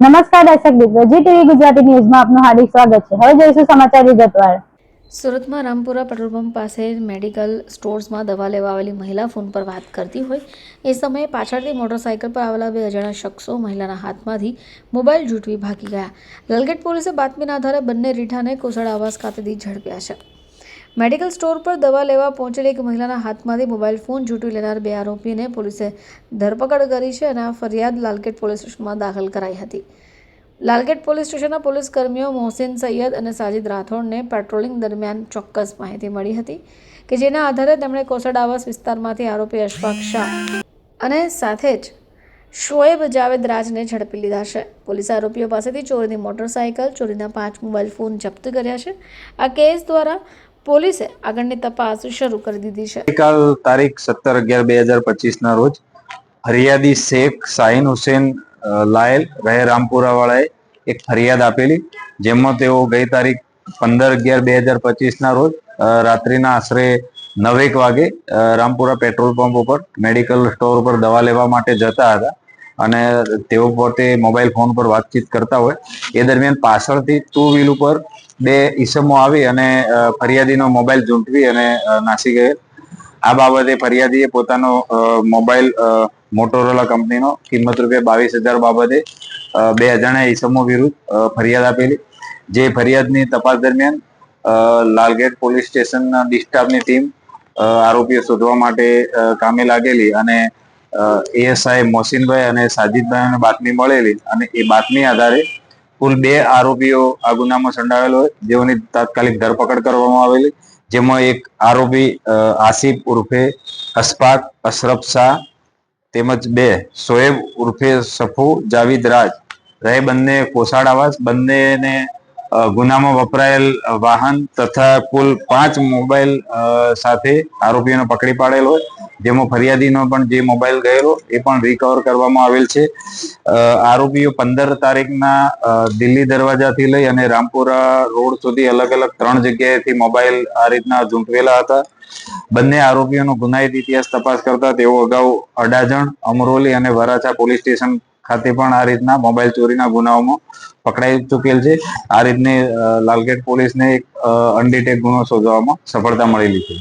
નમસ્કાર દર્શક મિત્રો, જી ટીવી ગુજરાતી ન્યૂઝમાં આપનું હાર્દિક સ્વાગત છે. હવે જોઈશું સમાચાર વિગતવાર. સુરતમાં રામપુરા પેટ્રોલ પંપ પાસે મેડિકલ સ્ટોર્સમાં દવા લેવા આવેલી મહિલા ફોન પર વાત કરતી હોય, એ સમયે પાછળથી મોટરસાઇકલ પર આવેલા બે અજાણ્યા શખ્સો મહિલાના હાથમાંથી મોબાઈલ જૂટવી ભાગી ગયા. લાલગેટ પોલીસે બાતમીના આધારે બંને રીઠાને કોસળ આવાસ ખાતેથી ઝડપ્યા છે. મેડિકલ સ્ટોર પર દવા લેવા પહોંચેલી એક મહિલાના હાથમાંથી મોબાઈલ ફોન ઝૂંટવી લેનાર બે આરોપીને પોલીસે ધરપકડ કરી છે અને આ ફરિયાદ લાલગેટ પોલીસ સ્ટેશનમાં દાખલ કરાઈ હતી. લાલગેટ પોલીસ સ્ટેશનના પોલીસ કર્મીઓ મોહસિન સૈયદ અને સાજિદ રાઠોડને પેટ્રોલિંગ દરમિયાન ચોક્કસ માહિતી મળી હતી કે જેના આધારે તેમણે કોસડ આવાસ વિસ્તારમાંથી આરોપી અશફાક શાહ અને સાથે જ શોએબ જાવેદ રાજને ઝડપી લીધા છે. પોલીસે આરોપીઓ પાસેથી ચોરીની મોટરસાયકલ, ચોરીના પાંચ મોબાઈલ ફોન જપ્ત કર્યા છે. આ કેસ દ્વારા પોલીસે આગળની તપાસ શરૂ કરી દીધી છે. ગઈકાલ તારીખ સત્તર અગિયાર બે હજાર પચીસ ના રોજ ફરિયાદી શેખ શાહીન હુસેન લાયલ રહે રામપુરા વાળાએ એક ફરિયાદ આપેલી, જેમાં તેઓ ગઈ તારીખ પંદર અગિયાર બે હજાર પચીસ ના રોજ રાત્રિના આશરે નવેક વાગે રામપુરા પેટ્રોલ પંપ ઉપર મેડિકલ સ્ટોર ઉપર દવા લેવા માટે જતા હતા. અને તેઓ પોતે મોબાઈલ ફોન પર વાતચીત કરતા હોય. એ દરમિયાન પાછળથી ટુ વ્હીલ ઉપર બે ઈસમો આવી અને ફરિયાદીનો મોબાઈલ ઝૂંટવી અને નાસી ગયેલ આ બાબતે ફરિયાદીએ પોતાનો મોબાઈલ મોટોરોલા કંપનીનો કિંમત રૂપિયા બાવીસ હજાર બાબતે બે અજાણ્યા ઈસમો વિરુદ્ધ ફરિયાદ આપેલી. જે ફરિયાદની તપાસ દરમિયાન લાલગેટ પોલીસ સ્ટેશનના ડિસ્ટાફની ટીમ આરોપીઓ શોધવા માટે કામે લાગેલી અને એએસઆઈ મોસીનભાઈ અને સાજિદભાઈને બાતમી મળેલી અને એ બાતમી આધારે કુલ બે આરોપીઓ આ ગુનામાં સંડાયેલ જેઓની તાત્કાલિક ધરપકડ કરવામાં આવેલી, જેમાં એક આરોપી આસિફ ઉર્ફે અશફાક અશરફ શાહ તેમજ બે શોએબ ઉર્ફે સફુ, જાવીદ રાજ રહે બંને કોસાડ આવાસ બંનેને ગુનામાં વપરાયેલ વાહન તથા કુલ પાંચ મોબાઈલ સાથે આરોપીઓને પકડી પાડેલ હોય. જેમાં ફરિયાદીનો પણ જે મોબાઈલ ગયેલો, એ પણ રિકવર કરવામાં આવેલ છે. આરોપીઓ પંદર તારીખના દિલ્હી દરવાજાથી લઈ અને રામપુરા રોડ સુધી અલગ અલગ ત્રણ જગ્યાએથી મોબાઈલ આ રીતના ઝૂંટવેલા હતા. બંને આરોપીઓનો ગુનાહિત ઇતિહાસ તપાસ કરતા તેઓ અગાઉ અડાજણ, અમરોલી અને વરાછા પોલીસ સ્ટેશન ખાતે પણ આ રીતના મોબાઈલ ચોરીના ગુનાઓમાં પકડાઈ ચૂકેલ છે. આ રીતની લાલગેટ પોલીસને એક અનડિટેક ગુનો શોધવામાં સફળતા મળેલી છે